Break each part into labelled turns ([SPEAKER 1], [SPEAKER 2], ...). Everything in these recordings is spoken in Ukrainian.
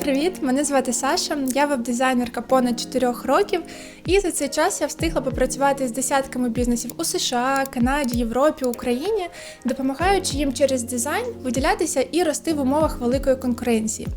[SPEAKER 1] Привіт, мене звати Саша. Я веб-дизайнерка понад 4 років, і за цей час я встигла попрацювати з десятками бізнесів у США, Канаді, Європі, Україні, допомагаючи їм через дизайн виділятися і рости в умовах великої конкуренції.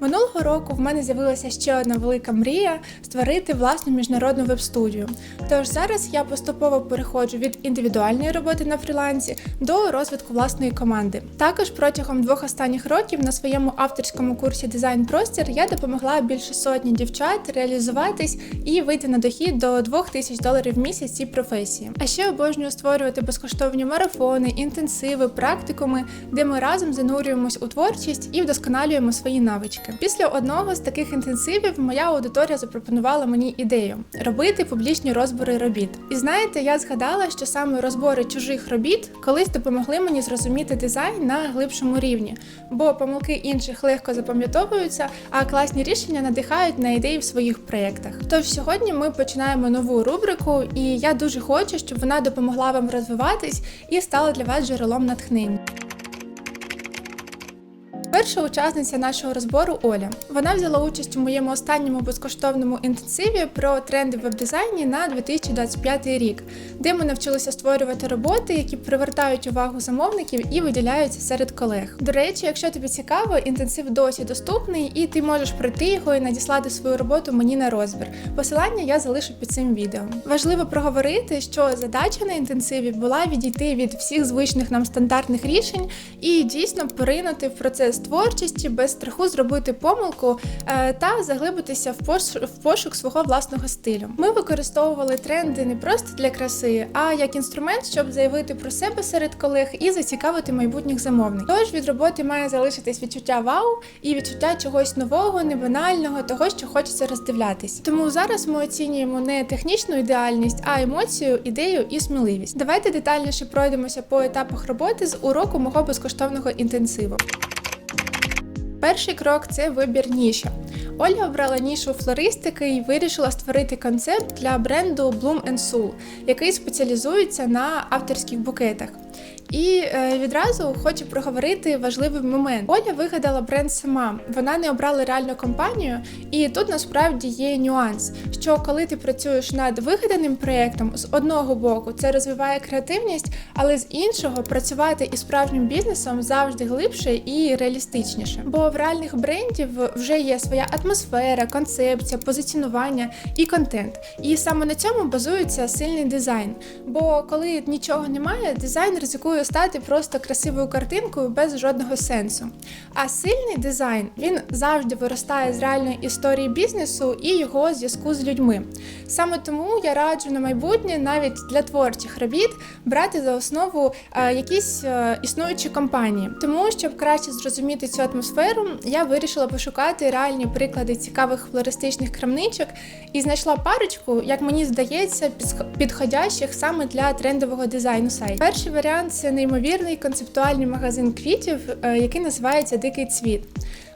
[SPEAKER 1] Минулого року в мене з'явилася ще одна велика мрія створити власну міжнародну веб-студію. Тож зараз я поступово переходжу від індивідуальної роботи на фрілансі до розвитку власної команди. Також протягом двох останніх років на своєму авторському курсі дизайн простір я допомогла більше сотні дівчат реалізуватись і вийти на дохід до 2000 доларів в місяць цій професії. А ще обожнюю створювати безкоштовні марафони, інтенсиви, практикуми, де ми разом занурюємось у творчість і вдосконалюємо свої навички. Після одного з таких інтенсивів моя аудиторія запропонувала мені ідею робити публічні розбори робіт. І знаєте, я згадала, що саме розбори чужих робіт колись допомогли мені зрозуміти дизайн на глибшому рівні, бо помилки інших легко запам'ятовуються, а класні рішення надихають на ідеї в своїх проєктах. Тож сьогодні ми починаємо нову рубрику, і я дуже хочу, щоб вона допомогла вам розвиватись і стала для вас джерелом натхнення. Перша учасниця нашого розбору Оля. Вона взяла участь у моєму останньому безкоштовному інтенсиві про тренди в веб-дизайні на 2025 рік, де ми навчилися створювати роботи, які привертають увагу замовників і виділяються серед колег. До речі, якщо тобі цікаво, інтенсив досі доступний, і ти можеш пройти його і надіслати свою роботу мені на розбір. Посилання я залишу під цим відео. Важливо проговорити, що задача на інтенсиві була відійти від всіх звичних нам стандартних рішень і дійсно поринути в процес творчості без страху зробити помилку е, та заглибитися в пош- в пошук свого власного стилю. Ми використовували тренди не просто для краси, а як інструмент, щоб заявити про себе серед колег і зацікавити майбутніх замовників. Тож від роботи має залишитись відчуття вау і відчуття чогось нового, небанального, того, що хочеться роздивлятись. Тому зараз ми оцінюємо не технічну ідеальність, а емоцію, ідею і сміливість. Давайте детальніше пройдемося по етапах роботи з уроку мого безкоштовного інтенсиву. Перший крок це вибір ніші. Ольга обрала нішу флористики і вирішила створити концепт для бренду Bloom Soul, який спеціалізується на авторських букетах. І е, відразу хочу проговорити важливий момент. Оля вигадала бренд сама. Вона не обрала реальну компанію, і тут насправді є нюанс, що коли ти працюєш над вигаданим проєктом, з одного боку це розвиває креативність, але з іншого працювати із справжнім бізнесом завжди глибше і реалістичніше. Бо в реальних брендів вже є своя атмосфера, концепція, позиціонування і контент. І саме на цьому базується сильний дизайн. Бо коли нічого немає, дизайн ризикує стати просто красивою картинкою без жодного сенсу. А сильний дизайн він завжди виростає з реальної історії бізнесу і його зв'язку з людьми. Саме тому я раджу на майбутнє навіть для творчих робіт брати за основу е, якісь е, існуючі компанії. Тому, щоб краще зрозуміти цю атмосферу, я вирішила пошукати реальні приклади цікавих флористичних крамничок і знайшла парочку, як мені здається, підходящих саме для трендового дизайну сайту. Перший варіант це неймовірний концептуальний магазин квітів, е, який називається Дикий цвіт.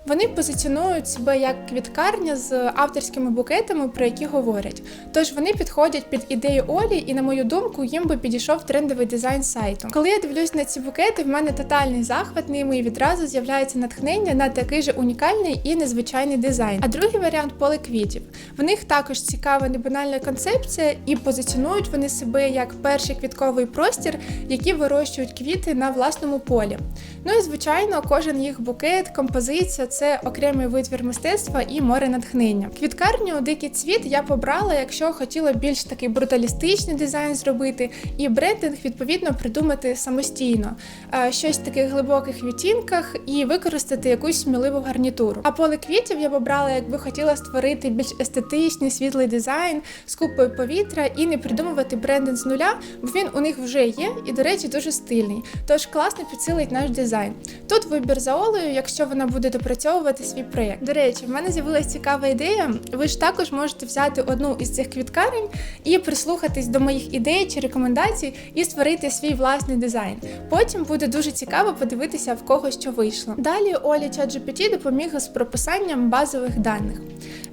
[SPEAKER 1] Вони позиціонують себе як квіткарня з авторськими букетами, про які говорять. Тож вони підходять під ідею Олі, і на мою думку, їм би підійшов трендовий дизайн сайту. Коли я дивлюсь на ці букети, в мене тотальний захват ними і відразу з'являється натхнення на такий же унікальний і незвичайний дизайн. А другий варіант поле квітів. В них також цікава небанальна концепція, і позиціонують вони себе як перший квітковий простір, які вирощують квіти на власному полі. Ну і звичайно, кожен їх букет, композиція це окремий витвір мистецтва і море натхнення. Квіткарню Дикий цвіт я побрала, якщо хотіла більш такий бруталістичний дизайн зробити, і брендинг відповідно придумати самостійно, Е, щось в таких глибоких відтінках і використати якусь сміливу гарнітуру. А поле квітів я побрала, якби хотіла створити більш естетичний світлий дизайн з купою повітря і не придумувати брендинг з нуля, бо він у них вже є і, до речі, дуже стильний. Тож класно підсилить наш дизайн. Тут вибір за Олею, якщо вона буде допрацьовувати свій проєкт. До речі, в мене з'явилася цікава ідея. Ви ж також можете взяти одну із цих квіткарень і прислухатись до моїх ідей чи рекомендацій і створити свій власний дизайн. Потім буде дуже цікаво подивитися, в кого що вийшло. Далі Оля ChatGPT допоміг з прописанням базових даних.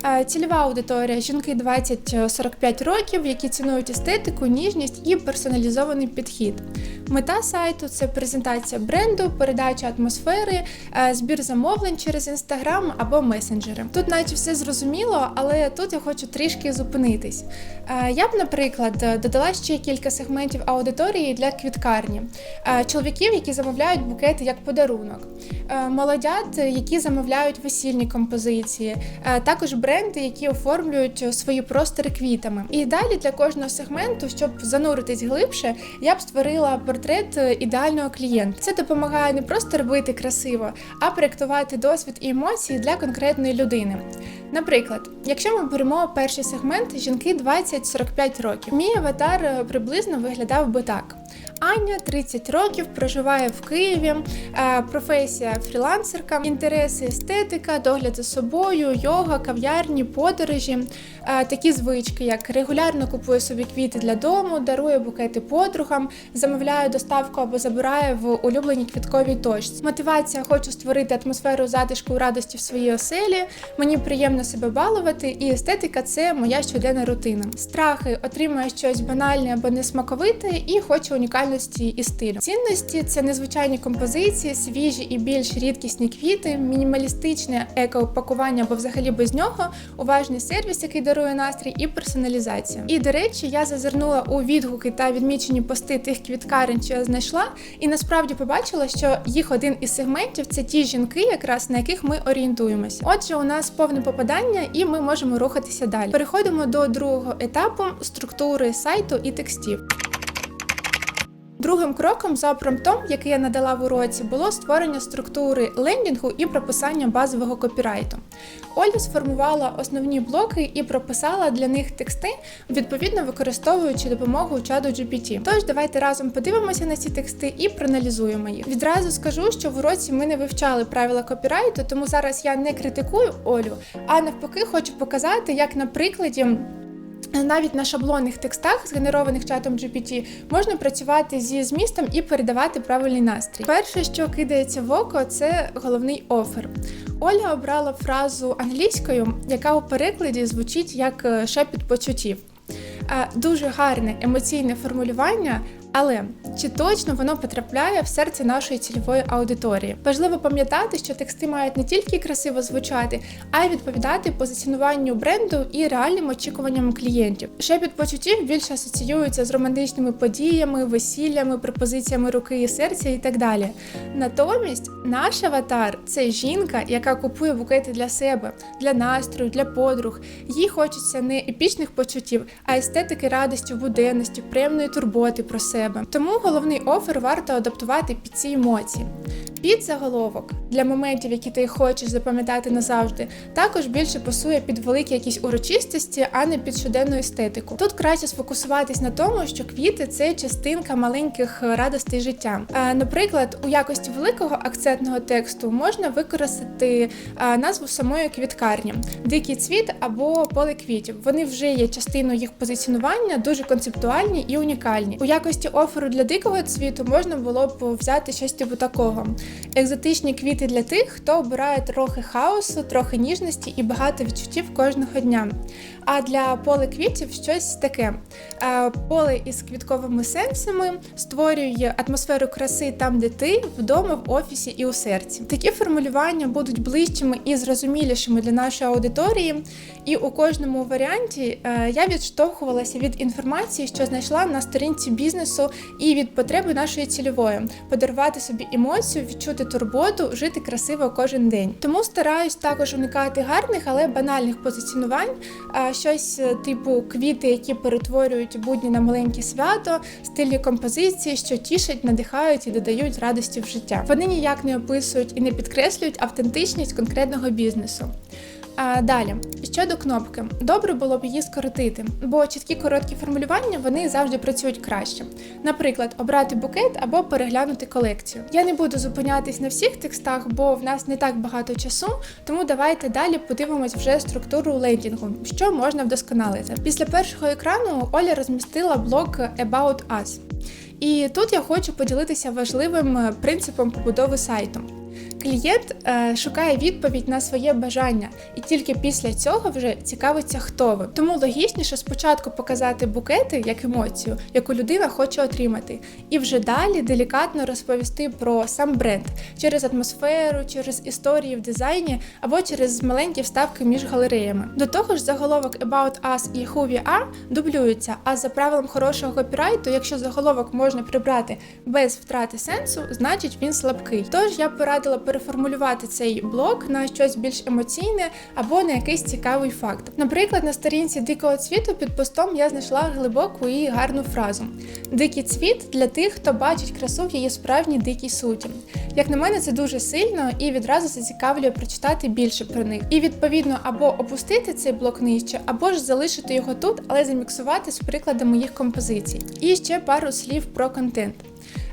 [SPEAKER 1] Е, Цільова аудиторія жінки 20-45 років, які цінують естетику, ніжність і персоналізований підхід. Мета сайту це презентація бренду, передача атмосфери, е, збір замовлень через інстаграм або месенджери. Тут, наче все зрозуміло, але тут я хочу трішки зупинитись. Е, Я б, наприклад, додала ще кілька сегментів аудиторії для квіткарні, Е, чоловіків, які замовляють букети як подарунок, Е, молодят, які замовляють весільні композиції, також бренди, які оформлюють свої простори квітами. І далі для кожного сегменту, щоб зануритись глибше, я б створила портрет ідеального клієнта. Це допомагає не просто робити красиво, а проєктувати досвід і емоції для конкретної людини. Наприклад, якщо ми беремо перший сегмент жінки 20-45 років, мій аватар е, приблизно виглядав би так. Аня 30 років проживає в Києві, е, професія фрілансерка, інтереси естетика, догляд за собою, йога, кав'ярні, подорожі, е, такі звички, як регулярно купує собі квіти для дому, дарує букети подругам, замовляє доставку або забирає в улюбленій квітковій точці. Мотивація хочу створити атмосферу затишку і радості в своїй оселі. Мені приємно себе балувати, і естетика це моя щоденна рутина. Страхи отримує щось банальне або несмаковите і хочу унікальності і стилю. Цінності це незвичайні композиції, свіжі і більш рідкісні квіти, мінімалістичне еко-пакування або взагалі без нього, уважний сервіс, який дарує настрій, і персоналізація. І до речі, я зазирнула у відгуки та відмічені пости тих квіткарень, що я знайшла, і насправді побачила, що їх один із сегментів це ті жінки, якраз на яких ми орієнтуємось. Отже, у нас повне попадання, і ми можемо рухатися далі. Переходимо до другого етапу структури сайту і текстів. Другим кроком за промптом, який я надала в уроці, було створення структури лендінгу і прописання базового копірайту. Оля сформувала основні блоки і прописала для них тексти, відповідно використовуючи допомогу чаду GPT. Тож давайте разом подивимося на ці тексти і проаналізуємо їх. Відразу скажу, що в уроці ми не вивчали правила копірайту, тому зараз я не критикую Олю, а навпаки, хочу показати, як на прикладі. Навіть на шаблонних текстах, згенерованих чатом GPT, можна працювати зі змістом і передавати правильний настрій. Перше, що кидається в око, це головний офер. Оля обрала фразу англійською, яка у перекладі звучить як шепіт почуттів. Е, Дуже гарне емоційне формулювання, але чи точно воно потрапляє в серце нашої цільової аудиторії? Важливо пам'ятати, що тексти мають не тільки красиво звучати, а й відповідати позиціонуванню бренду і реальним очікуванням клієнтів. Шепіт почуттів більше асоціюється з романтичними подіями, весіллями, пропозиціями руки і серця і так далі. Натомість наш аватар це жінка, яка купує букети для себе, для настрою, для подруг. Їй хочеться не епічних почуттів, а естетики радості буденності, приємної турботи про себе. Тому головний офер варто адаптувати під ці емоції. Під заголовок для моментів, які ти хочеш запам'ятати назавжди, також більше пасує під великі якісь урочистості, а не під щоденну естетику. Тут краще сфокусуватись на тому, що квіти це частинка маленьких радостей життя. Е, Наприклад, у якості великого акцентного тексту можна використати е, назву самої квіткарні дикий цвіт або поле квітів. Вони вже є частиною їх позиціонування, дуже концептуальні і унікальні. У якості оферу для дикого цвіту можна було б взяти щось типу такого. Екзотичні квіти для тих, хто обирає трохи хаосу, трохи ніжності і багато відчуттів кожного дня. А для поле квітів щось таке: Е, поле із квітковими сенсами створює атмосферу краси там, де ти, вдома, в офісі і у серці. Такі формулювання будуть ближчими і зрозумілішими для нашої аудиторії. І у кожному варіанті е, я відштовхувалася від інформації, що знайшла на сторінці бізнесу, і від потреби нашої цільової подарувати собі емоцію, відчути турботу, жити красиво кожен день. Тому стараюсь також уникати гарних, але банальних позиціонувань, е, щось е, типу квіти, які перетворюють будні на маленьке свято, стильні композиції, що тішать, надихають і додають радості в життя. Вони ніяк не описують і не підкреслюють автентичність конкретного бізнесу. А далі щодо кнопки, добре було б її скоротити, бо чіткі короткі формулювання вони завжди працюють краще. Наприклад, обрати букет або переглянути колекцію. Я не буду зупинятись на всіх текстах, бо в нас не так багато часу. Тому давайте далі подивимось вже структуру лендінгу, що можна вдосконалити. Після першого екрану Оля розмістила блок About Us. І тут я хочу поділитися важливим принципом побудови сайту. Клієнт е, шукає відповідь на своє бажання, і тільки після цього вже цікавиться, хто ви. Тому логічніше спочатку показати букети як емоцію, яку людина хоче отримати, і вже далі делікатно розповісти про сам бренд через атмосферу, через історії в дизайні або через маленькі вставки між галереями. До того ж, заголовок About Us і Who We Are дублюються. А за правилом хорошого копірайту, якщо заголовок можна прибрати без втрати сенсу, значить він слабкий. Тож я порадила переформулювати цей блок на щось більш емоційне або на якийсь цікавий факт. Наприклад, на сторінці дикого цвіту під постом я знайшла глибоку і гарну фразу: Дикий цвіт для тих, хто бачить красу в її справжній дикій суті. Як на мене, це дуже сильно і відразу зацікавлює прочитати більше про них. І відповідно або опустити цей блок нижче, або ж залишити його тут, але заміксувати з прикладами їх композицій. І ще пару слів про контент.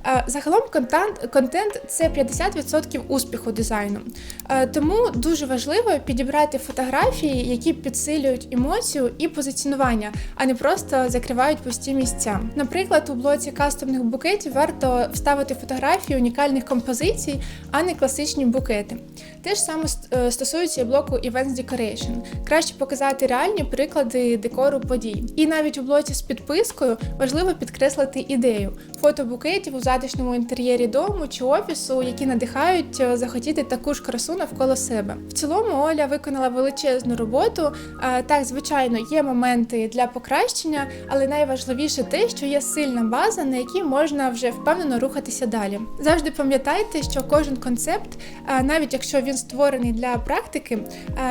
[SPEAKER 1] Е, Загалом контент, контент це 50% успіху дизайну. Е, Тому дуже важливо підібрати фотографії, які підсилюють емоцію і позиціонування, а не просто закривають пусті місця. Наприклад, у блоці кастомних букетів варто вставити фотографії унікальних композицій, а не класичні букети. Те ж саме е, стосується і блоку Events Decoration. Краще показати реальні приклади декору подій. І навіть у блоці з підпискою важливо підкреслити ідею фото букетів у затишному інтер'єрі дому чи офісу, які надихають е, захотіти таку ж красу навколо себе. В цілому Оля виконала величезну роботу. Е, Так, звичайно, є моменти для покращення, але найважливіше те, що є сильна база, на якій можна вже впевнено рухатися далі. Завжди пам'ятайте, що кожен концепт, навіть якщо він створений для практики,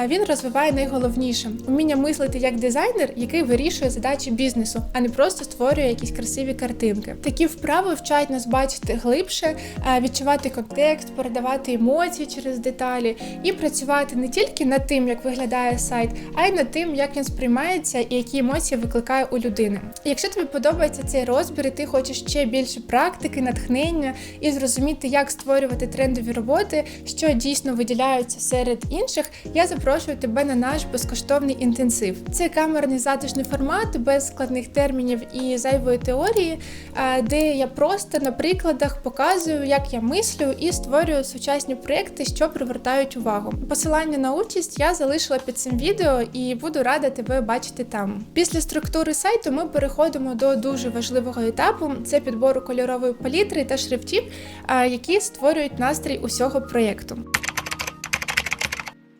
[SPEAKER 1] е, він розвиває найголовніше вміння мислити як дизайнер, який вирішує задачі бізнесу, а не просто створює якісь красиві картинки. Такі вправи вчать нас бачити глибше, е, відчувати контекст, передавати емоції через деталі і працювати не тільки над тим, як виглядає сайт, а й над тим, як він сприймається і які емоції викликає у людини. Якщо тобі подобається цей розбір, і ти хочеш ще більше практики, натхнення і зрозуміти, як створювати трендові роботи, що дійсно виділяються серед інших, я запрошую тебе на наш безкоштовний інтенсив. Це камерний затишний формат без складних термінів і зайвої теорії, е, де я просто на прикладах показую, як я мислю і створюю сучасні проекти, що привертають увагу. Посилання на участь я залишила під цим відео і буду рада тебе бачити там. Після структури сайту ми переходимо до дуже важливого етапу: це підбору кольорової палітри та шрифтів, е, які створюють настрій усього проєкту.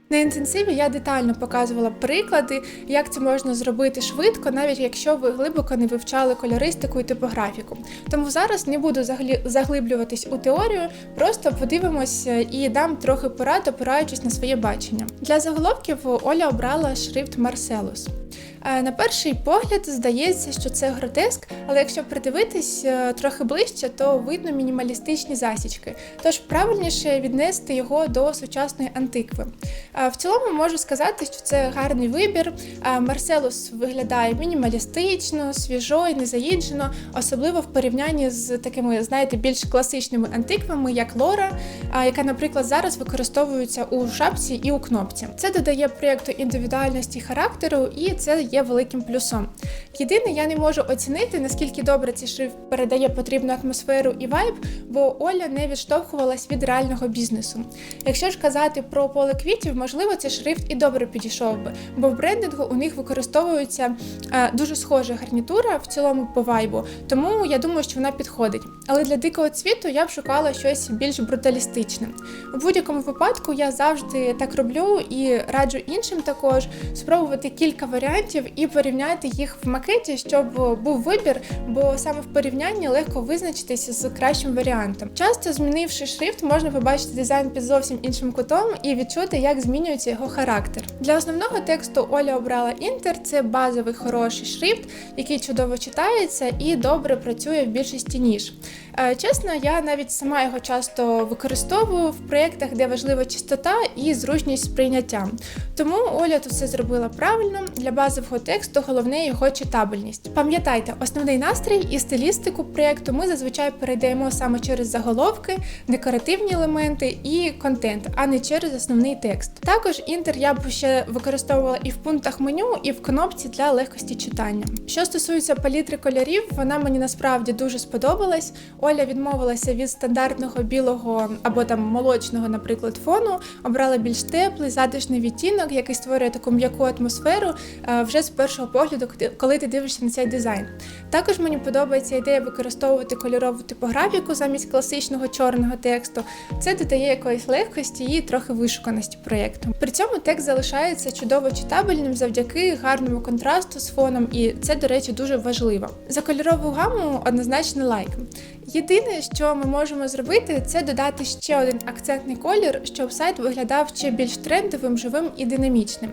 [SPEAKER 1] На інтенсиві я детально показувала приклади, як це можна зробити швидко, навіть якщо ви глибоко не вивчали кольористику і типографіку. Тому зараз не буду заглиблюватись у теорію, просто подивимось і дам трохи порад, опираючись на своє бачення. Для заголовків Оля обрала шрифт Марселус. Е, На перший погляд здається, що це гротеск, але якщо придивитись е, трохи ближче, то видно мінімалістичні засічки. Тож правильніше віднести його до сучасної антикви. Е, В цілому можу сказати, що це гарний вибір. Марселус виглядає мінімалістично, свіжо і незаїджено, особливо в порівнянні з такими, знаєте, більш класичними антиквами, як Лора, яка, наприклад, зараз використовується у шапці і у кнопці. Це додає проєкту індивідуальності характеру, і це є великим плюсом. Єдине, я не можу оцінити, наскільки добре цей шрифт передає потрібну атмосферу і вайб, бо Оля не відштовхувалась від реального бізнесу. Якщо ж казати про поле квітів, можливо, цей шрифт і добре підійшов би, бо в брендингу у них використовується е, дуже схожа гарнітура в цілому по вайбу, тому я думаю, що вона підходить. Але для дикого цвіту я б шукала щось більш бруталістичне. У будь-якому випадку я завжди так роблю і раджу іншим також спробувати кілька варіантів і порівняти їх в макеті, щоб був вибір, бо саме в порівнянні легко визначитися з кращим варіантом. Часто змінивши шрифт, можна побачити дизайн під зовсім іншим кутом і відчути, як змінюється його характер. Для основного тексту Оля обрала Інтер. Це базовий хороший шрифт, який чудово читається і добре працює в більшості ніж. Е, Чесно, я навіть сама його часто використовую в проєктах, де важлива чистота і зручність сприйняття. Тому Оля тут все зробила правильно. Для базового тексту головне його читабельність. Пам'ятайте, основний настрій і стилістику проєкту ми зазвичай передаємо саме через заголовки, декоративні елементи і контент, а не через основний текст. Також інтер я б ще використовувала і в пунктах меню, і в кнопці для легкості читання. Що стосується палітри кольорів, вона мені насправді дуже сподобалась. Оля відмовилася від стандартного білого або там молочного, наприклад, фону, обрала більш теплий, затишний відтінок, який створює таку м'яку атмосферу е, вже з першого погляду, коли ти дивишся на цей дизайн. Також мені подобається ідея використовувати кольорову типографіку замість класичного чорного тексту. Це додає якоїсь легкості і трохи вишуканості проєкту. При цьому текст залишається чудово читабельним завдяки гарному контрасту з фоном, і це, до речі, дуже важливо. За кольорову гаму однозначно лайк. Єдине, що ми можемо зробити, це додати ще один акцентний колір, щоб сайт виглядав ще більш трендовим, живим і динамічним.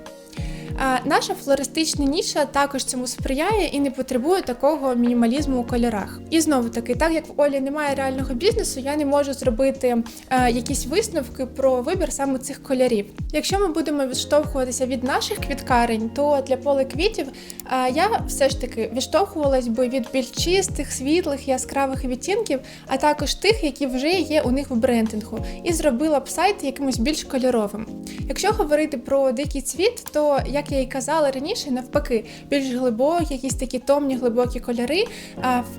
[SPEAKER 1] Наша флористична ніша також цьому сприяє і не потребує такого мінімалізму у кольорах. І знову таки, так як в Олі немає реального бізнесу, я не можу зробити е, якісь висновки про вибір саме цих кольорів. Якщо ми будемо відштовхуватися від наших квіткарень, то для поле квітів е, я все ж таки відштовхувалась би від більш чистих, світлих, яскравих відтінків, а також тих, які вже є у них в брендингу, і зробила б сайт якимось більш кольоровим. Якщо говорити про дикий цвіт, то як як я і казала раніше, навпаки, більш глибокі, якісь такі томні глибокі кольори.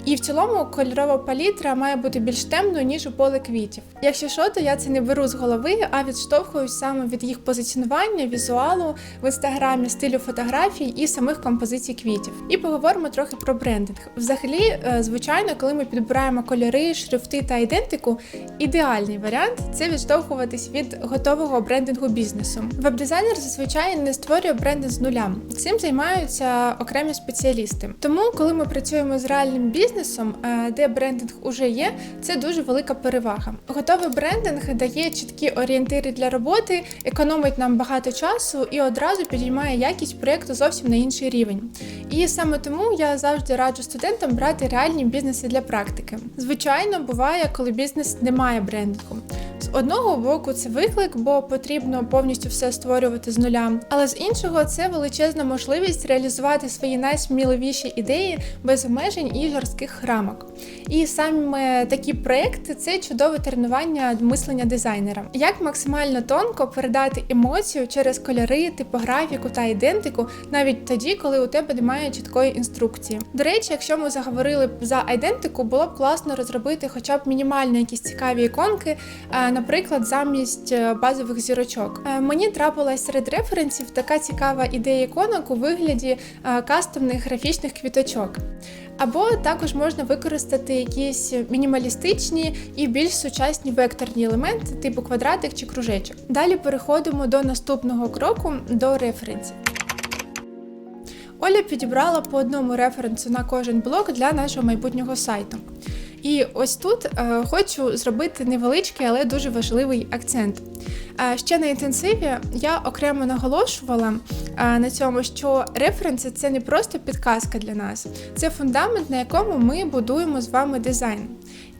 [SPEAKER 1] І в цілому кольорова палітра має бути більш темною, ніж у поле квітів. Якщо що, то я це не беру з голови, а відштовхуюсь саме від їх позиціонування, візуалу в інстаграмі, стилю фотографій і самих композицій квітів. І поговоримо трохи про брендинг. Взагалі, е, звичайно, коли ми підбираємо кольори, шрифти та ідентику, ідеальний варіант це відштовхуватись від готового брендингу бізнесу. Веб-дизайнер зазвичай не створює бренд бренди з нуля. Цим займаються окремі спеціалісти. Тому, коли ми працюємо з реальним бізнесом, е, де брендинг уже є, це дуже велика перевага. Готовий брендинг дає чіткі орієнтири для роботи, економить нам багато часу і одразу підіймає якість проєкту зовсім на інший рівень. І саме тому я завжди раджу студентам брати реальні бізнеси для практики. Звичайно, буває, коли бізнес не має брендингу. З одного боку, це виклик, бо потрібно повністю все створювати з нуля. Але з іншого, це величезна можливість реалізувати свої найсміливіші ідеї без обмежень і жорстких рамок. І саме такі проекти це чудове тренування мислення дизайнера. Як максимально тонко передати емоцію через кольори, типографіку та ідентику, навіть тоді, коли у тебе немає чіткої інструкції. До речі, якщо ми заговорили за ідентику, було б класно розробити хоча б мінімально якісь цікаві іконки наприклад, замість е, базових зірочок. Е, мені трапилась серед референсів така цікава ідея іконок у вигляді е, кастомних графічних квіточок. Або також можна використати якісь мінімалістичні і більш сучасні векторні елементи, типу квадратик чи кружечок. Далі переходимо до наступного кроку до референсів. Оля підібрала по одному референсу на кожен блок для нашого майбутнього сайту. І ось тут е, хочу зробити невеличкий, але дуже важливий акцент. Е, ще на інтенсиві я окремо наголошувала е, на цьому, що референси це не просто підказка для нас, це фундамент, на якому ми будуємо з вами дизайн.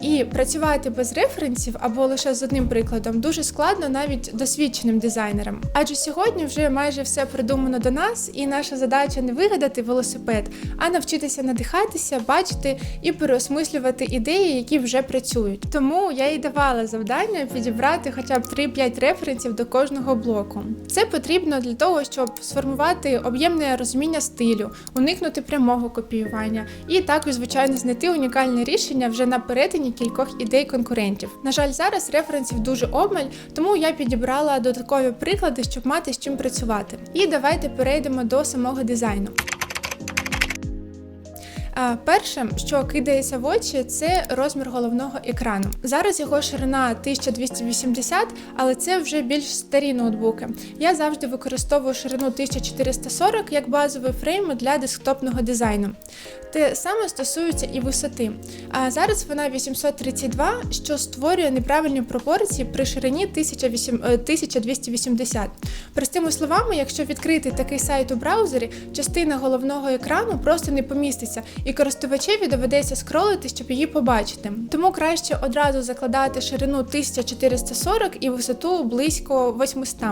[SPEAKER 1] І працювати без референсів або лише з одним прикладом дуже складно навіть досвідченим дизайнерам. Адже сьогодні вже майже все придумано до нас, і наша задача не вигадати велосипед, а навчитися надихатися, бачити і переосмислювати ідеї, які вже працюють. Тому я і давала завдання підібрати хоча б 3-5 референсів до кожного блоку. Це потрібно для того, щоб сформувати об'ємне розуміння стилю, уникнути прямого копіювання і також, звичайно, знайти унікальне рішення вже на перетині кількох ідей конкурентів. На жаль, зараз референсів дуже обмаль, тому я підібрала додаткові приклади, щоб мати з чим працювати. І давайте перейдемо до самого дизайну. Перше, що кидається в очі, це розмір головного екрану. Зараз його ширина 1280, але це вже більш старі ноутбуки. Я завжди використовую ширину 1440 як базовий фрейм для десктопного дизайну. Те саме стосується і висоти. А зараз вона 832, що створює неправильні пропорції при ширині 1280. Е, Простими словами, якщо відкрити такий сайт у браузері, частина головного екрану просто не поміститься і користувачеві доведеться скролити, щоб її побачити. Тому краще одразу закладати ширину 1440 і висоту близько 800.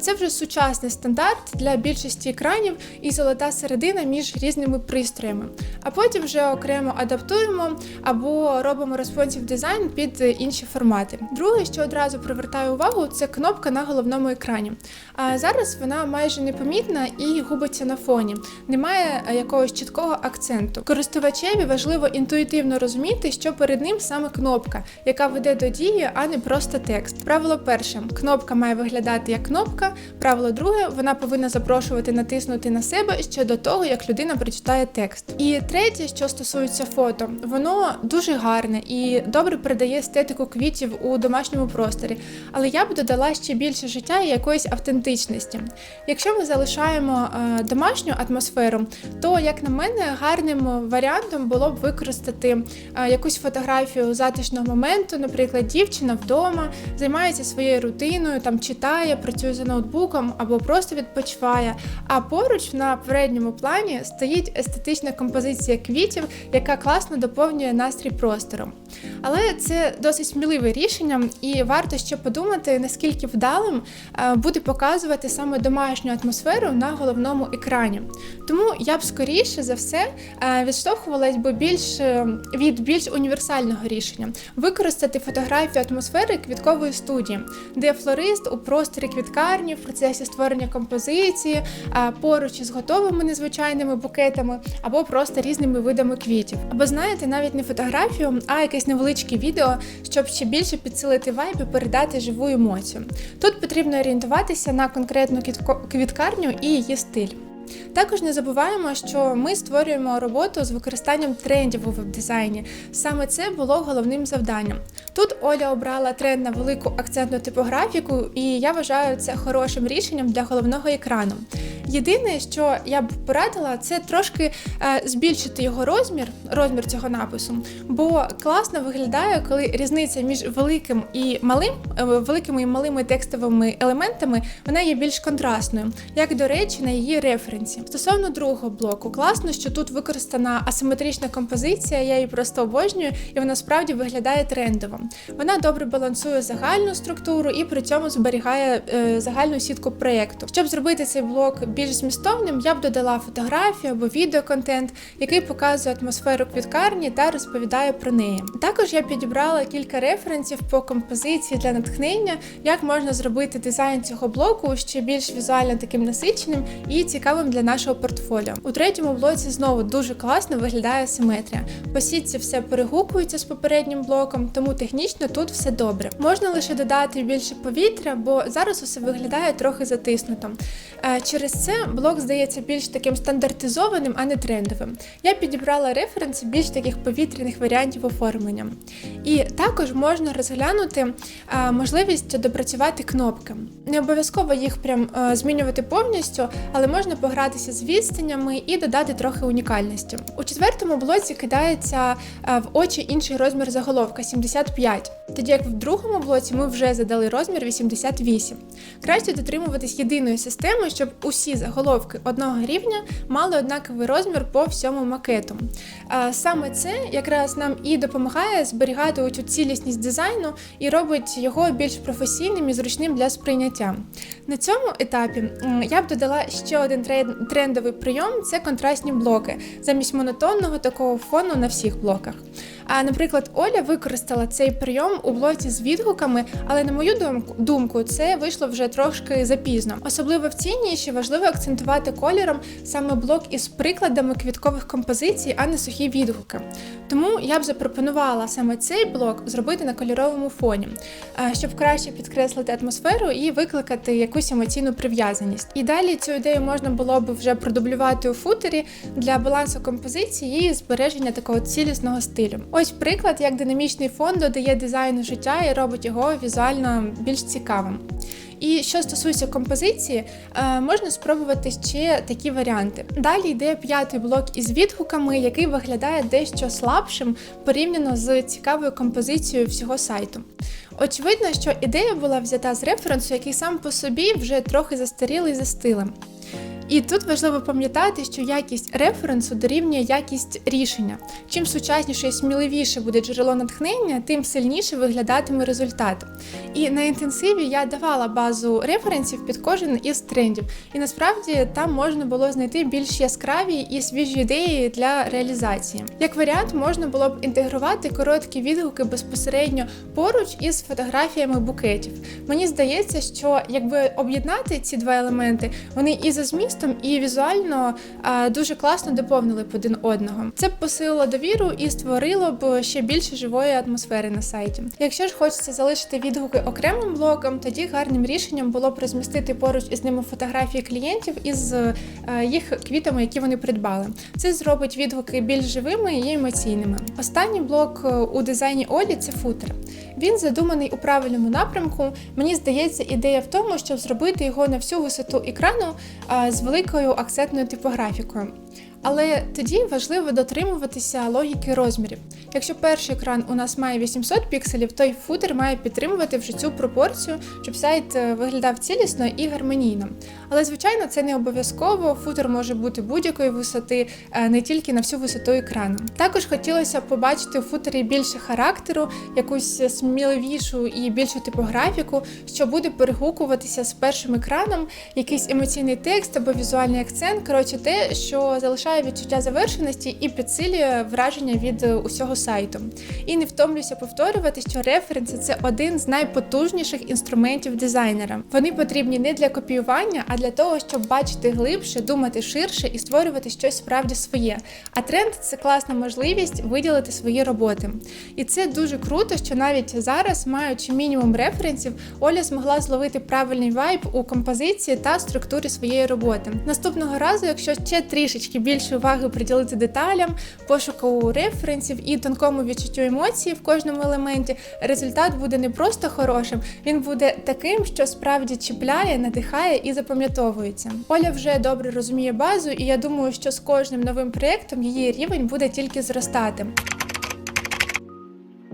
[SPEAKER 1] Це вже сучасний стандарт для більшості екранів і золота середина між різними пристроями. А потім вже окремо адаптуємо або робимо респонсів дизайн під інші формати. Друге, що одразу привертаю увагу, це кнопка на головному екрані. А зараз вона майже непомітна і губиться на фоні. Немає якогось чіткого акценту. Акценту. Користувачеві важливо інтуїтивно розуміти, що перед ним саме кнопка, яка веде до дії, а не просто текст. Правило перше: кнопка має виглядати як кнопка. Правило друге, вона повинна запрошувати натиснути на себе ще до того, як людина прочитає текст. І третє, що стосується фото, воно дуже гарне і добре передає естетику квітів у домашньому просторі. Але я б додала ще більше життя і якоїсь автентичності. Якщо ми залишаємо е, домашню атмосферу, то, як на мене, гарним варіантом було б використати е, якусь фотографію затишного моменту, наприклад, дівчина вдома займається своєю рутиною, там читає, працює за ноутбуком або просто відпочиває. А поруч на передньому плані стоїть естетична композиція квітів, яка класно доповнює настрій простору. Але це досить сміливе рішення, і варто ще подумати, наскільки вдалим е, буде показувати саме домашню атмосферу на головному екрані. Тому я б скоріше за все е, відштовхувалась би більш е, від більш універсального рішення використати фотографію атмосфери квіткової студії, де флорист у просторі квіткарні в процесі створення композиції, поруч із готовими незвичайними букетами або просто різними видами квітів. Або знаєте, навіть не фотографію, а якесь невеличке відео, щоб ще більше підсилити вайб і передати живу емоцію. Тут потрібно орієнтуватися на конкретну квіткарню і її стиль. Також не забуваємо, що ми створюємо роботу з використанням трендів у веб-дизайні. Саме це було головним завданням. Тут Оля обрала тренд на велику акцентну типографіку, і я вважаю це хорошим рішенням для головного екрану. Єдине, що я б порадила, це трошки е, збільшити його розмір, розмір цього напису, бо класно виглядає, коли різниця між великим і малим, е, великими і малими текстовими елементами вона є більш контрастною, як до речі, на її референсі. Стосовно другого блоку, класно, що тут використана асиметрична композиція, я її просто обожнюю, і вона справді виглядає трендово. Вона добре балансує загальну структуру і при цьому зберігає е, загальну сітку проєкту. Щоб зробити цей блок більш змістовним, я б додала фотографію або відеоконтент, який показує атмосферу квіткарні та розповідає про неї. Також я підібрала кілька референсів по композиції для натхнення, як можна зробити дизайн цього блоку ще більш візуально таким насиченим і цікавим для нашого портфоліо. У третьому блоці знову дуже класно виглядає симетрія. По сітці все перегукується з попереднім блоком, тому технічно тут все добре. Можна лише додати більше повітря, бо зараз усе виглядає трохи затиснуто. Е, Через це блок здається більш таким стандартизованим, а не трендовим. Я підібрала референси більш таких повітряних варіантів оформлення. І також можна розглянути е, можливість допрацювати кнопки. Не обов'язково їх прям е, змінювати повністю, але можна погратися з відстанями і додати трохи унікальності. У четвертому блоці кидається е, в очі інший розмір заголовка 75, тоді як в другому блоці ми вже задали розмір 88. Краще дотримуватись єдиної системи, щоб усі заголовки одного рівня мали однаковий розмір по всьому макету. Саме це якраз нам і допомагає зберігати цю цілісність дизайну і робить його більш професійним і зручним для сприйняття. На цьому етапі я б додала ще один трен- трендовий прийом це контрастні блоки замість монотонного такого фону на всіх блоках. А наприклад, Оля використала цей прийом у блоці з відгуками, але на мою думку, це вийшло вже трошки запізно. Особливо в цій ніші важливо акцентувати кольором саме блок із прикладами квіткових композицій, а не сухі відгуки. Тому я б запропонувала саме цей блок зробити на кольоровому фоні, щоб краще підкреслити атмосферу і викликати якусь емоційну прив'язаність. І далі цю ідею можна було б вже продублювати у футері для балансу композиції і збереження такого цілісного стилю. Ось приклад, як динамічний фон додає дизайну життя і робить його візуально більш цікавим. І що стосується композиції, е, можна спробувати ще такі варіанти. Далі йде п'ятий блок із відгуками, який виглядає дещо слабшим порівняно з цікавою композицією всього сайту. Очевидно, що ідея була взята з референсу, який сам по собі вже трохи застарілий за стилем. І тут важливо пам'ятати, що якість референсу дорівнює якість рішення. Чим сучасніше і сміливіше буде джерело натхнення, тим сильніше виглядатиме результат. І на інтенсиві я давала базу референсів під кожен із трендів. І насправді там можна було знайти більш яскраві і свіжі ідеї для реалізації. Як варіант, можна було б інтегрувати короткі відгуки безпосередньо поруч із фотографіями букетів. Мені здається, що якби об'єднати ці два елементи, вони і за змістом текстом і візуально дуже класно доповнили б один одного. Це б посилило довіру і створило б ще більше живої атмосфери на сайті. Якщо ж хочеться залишити відгуки окремим блоком, тоді гарним рішенням було б розмістити поруч із ними фотографії клієнтів із е, їх квітами, які вони придбали. Це зробить відгуки більш живими і емоційними. Останній блок е, у дизайні Олі це футер. Він задуманий у правильному напрямку. Мені здається, ідея в тому, щоб зробити його на всю висоту екрану з великою акцентною типографікою. Але тоді важливо дотримуватися логіки розмірів. Якщо перший екран у нас має 800 пікселів, то й футер має підтримувати вже цю пропорцію, щоб сайт е, виглядав цілісно і гармонійно. Але звичайно, це не обов'язково. Футер може бути будь-якої висоти, е, не тільки на всю висоту екрану. Також хотілося побачити у футері більше характеру, якусь сміливішу і більшу типографіку, що буде перегукуватися з першим екраном, якийсь емоційний текст або візуальний акцент. Коротше, те, що залишає відчуття завершеності і підсилює враження від е, усього сайту. І не втомлюся повторювати, що референси це один з найпотужніших інструментів дизайнера. Вони потрібні не для копіювання, а для того, щоб бачити глибше, думати ширше і створювати щось справді своє. А тренд це класна можливість виділити свої роботи. І це дуже круто, що навіть зараз, маючи мінімум референсів, Оля змогла зловити правильний вайб у композиції та структурі своєї роботи. Наступного разу, якщо ще трішечки більше уваги приділити деталям, пошуку референсів і тонкому відчуттю емоцій в кожному елементі, результат буде не просто хорошим, він буде таким, що справді чіпляє, надихає і запам'ятовується. Оля вже добре розуміє базу, і я думаю, що з кожним новим проєктом її рівень буде тільки зростати.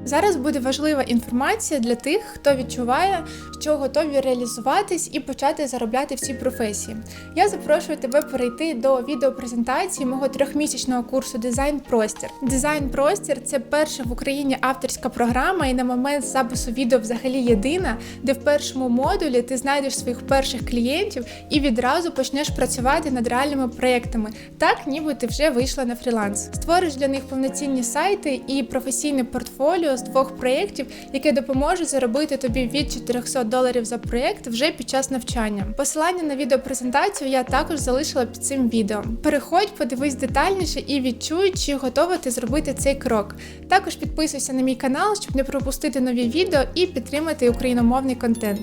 [SPEAKER 1] Зараз буде важлива інформація для тих, хто відчуває, що готові реалізуватись і почати заробляти в цій професії. Я запрошую тебе перейти до відеопрезентації мого трьохмісячного курсу Дизайн Простір. Дизайн Простір це перша в Україні авторська програма, і на момент запису відео взагалі єдина, де в першому модулі ти знайдеш своїх перших клієнтів і відразу почнеш працювати над реальними проєктами, так ніби ти вже вийшла на фріланс. Створиш для них повноцінні сайти і професійне портфоліо з двох проєктів, яке допоможе заробити тобі від 400 доларів за проєкт вже під час навчання. Посилання на відеопрезентацію я також залишила під цим відео. Переходь, подивись детальніше і відчуй, чи готова ти зробити цей крок. Також підписуйся на мій канал, щоб не пропустити нові відео і підтримати україномовний контент.